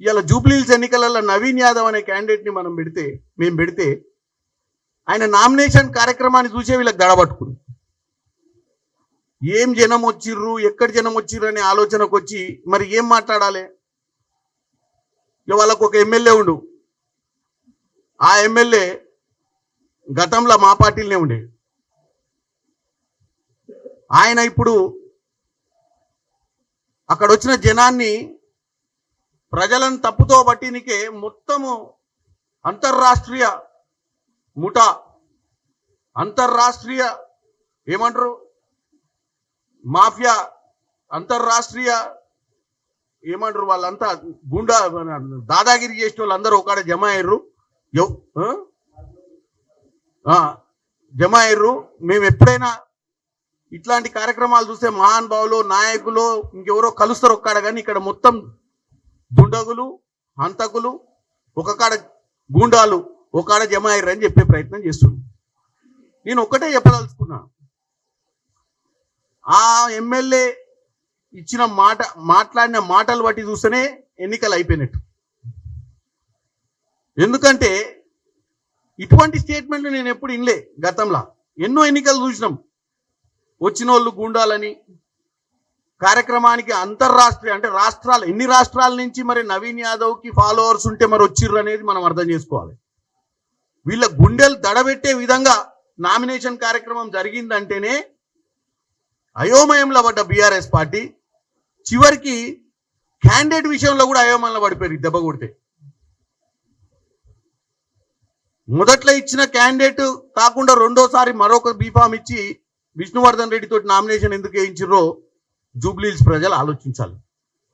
ఇవాళ జూబ్లీహిల్స్ ఎన్నికలలో నవీన్ యాదవ్ అనే క్యాండిడేట్ని మనం పెడితే మేము పెడితే ఆయన నామినేషన్ కార్యక్రమాన్ని చూసే వీళ్ళకి దడబట్టుకుంది ఏం జనం వచ్చిర్రు ఎక్కడ జనం వచ్చిర్రు అనే ఆలోచనకు వచ్చి మరి ఏం మాట్లాడాలి? వాళ్ళకు ఒక ఎమ్మెల్యే ఉండు. ఆ ఎమ్మెల్యే గతంలో మా పార్టీలనే ఉండే. ఆయన ఇప్పుడు అక్కడ వచ్చిన జనాన్ని ప్రజలను తప్పుతో పట్టినికే మొత్తము అంతర్రాష్ట్రీయ ముఠా. అంతర్రాష్ట్రీయ ఏమంటారు? మాఫియా. అంతర్రాష్ట్రీయ ఏమంటారు వాళ్ళంతా? గుండా దాదాగిరి చేసిన వాళ్ళందరూ ఒకడ జమ అయ్యారు. జమ అయ్యారు. మేము ఎప్పుడైనా ఇట్లాంటి కార్యక్రమాలు చూస్తే మహానుభావులు నాయకులు ఇంకెవరో కలుస్తారు ఒక్కడ కానీ ఇక్కడ మొత్తం దుండగులు హంతకులు ఒక కాడ గూండాలు ఒక కాడ జమ అయ్యారని చెప్పే ప్రయత్నం చేస్తున్నాను నేను ఒక్కటే చెప్పదలుచుకున్నా. ఆ ఎమ్మెల్యే ఇచ్చిన మాట మాట్లాడిన మాటలు బట్టి చూస్తేనే ఎన్నికలు అయిపోయినట్టు. ఎందుకంటే ఇటువంటి స్టేట్మెంట్లు నేను ఎప్పుడు ఇన్లే గతంలో. ఎన్నో ఎన్నికలు చూసినాం. వచ్చిన వాళ్ళు గుండాలని కార్యక్రమానికి అంతర్రాష్ట్రీయ అంటే రాష్ట్రాలు ఎన్ని రాష్ట్రాల నుంచి మరి నవీన్ యాదవ్కి ఫాలోవర్స్ ఉంటే మరి వచ్చిర్రు అనేది మనం అర్థం చేసుకోవాలి. వీళ్ళ గుండెలు దడబెట్టే విధంగా నామినేషన్ కార్యక్రమం జరిగిందంటేనే అయోమయంలో పడ్డ బీఆర్ఎస్ పార్టీ చివరికి క్యాండిడేట్ విషయంలో కూడా అయోమయంలో పడిపోయారు దెబ్బ కొడితే. మొదట్లో ఇచ్చిన క్యాండిడేట్ కాకుండా రెండోసారి మరొక బీఫామ్ ఇచ్చి విష్ణువర్ధన్ రెడ్డితో నామినేషన్ ఎందుకు వేయించారో జూబ్లీహిల్స్ ప్రజలు ఆలోచించాలి.